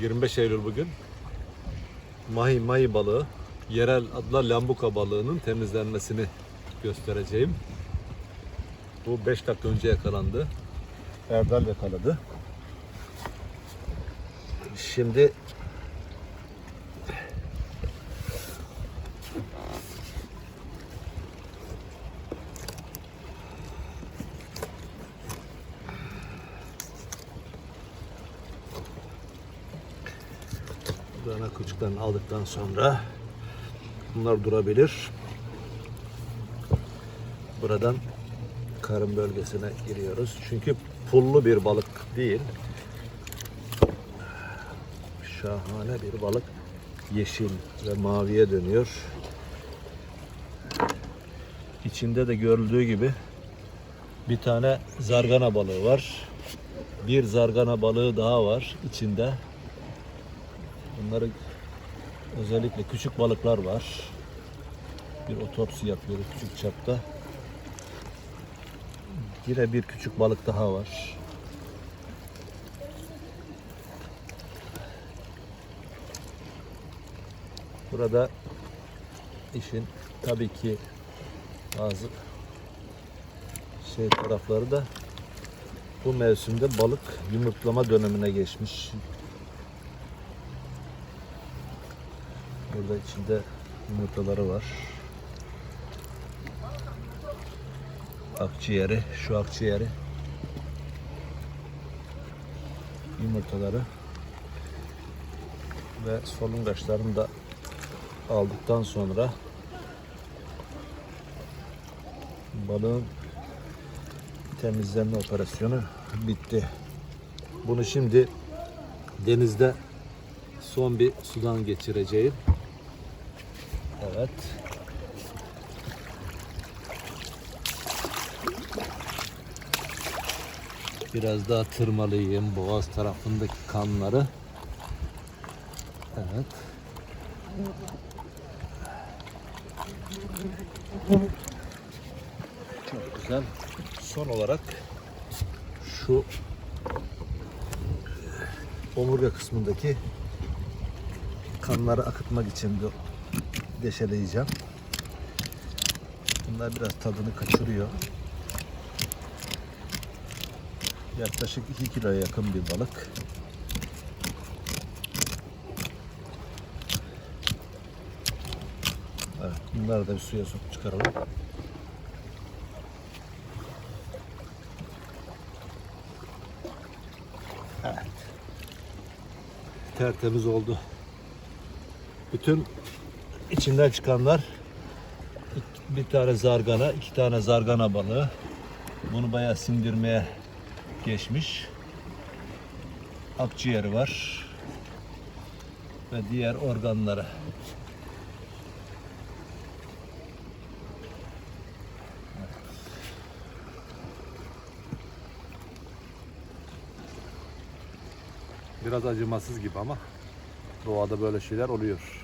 25 Eylül bugün. Mahi mahi balığı, yerel adla lambuka balığının temizlenmesini göstereceğim. Bu 5 dakika önce yakalandı. Erdal yakaladı. Şimdi dana küçükten aldıktan sonra bunlar durabilir. Buradan karın bölgesine giriyoruz. Çünkü pullu bir balık değil. Şahane bir balık. Yeşil ve maviye dönüyor. İçinde de görüldüğü gibi bir tane zargana balığı var. Bir zargana balığı daha var içinde. Bunları özellikle küçük balıklar var. Bir otopsi yapıyoruz küçük çapta. Yine bir küçük balık daha var. Burada işin tabii ki bazı şey tarafları da bu mevsimde balık yumurtlama dönemine geçmiş. Burada içinde yumurtaları var. Akciğeri, şu akciğeri. Yumurtaları. Ve solungaçlarını da aldıktan sonra balığın temizlenme operasyonu bitti. Bunu şimdi denizde son bir sudan geçireceğim. Evet. Biraz daha tırmalayayım boğaz tarafındaki kanları. Evet. Çok güzel. Son olarak şu omurga kısmındaki kanları akıtmak için de deşeleyeceğim. Bunlar biraz tadını kaçırıyor. Yaklaşık 2 kiloya yakın bir balık. Evet, bunları da bir suya sokup çıkaralım. Evet. Tertemiz oldu. Bütün içinden çıkanlar bir tane zargana, iki tane zargana balığı. Bunu bayağı sindirmeye geçmiş. Akciğeri var. Ve diğer organları. Biraz acımasız gibi ama doğada böyle şeyler oluyor.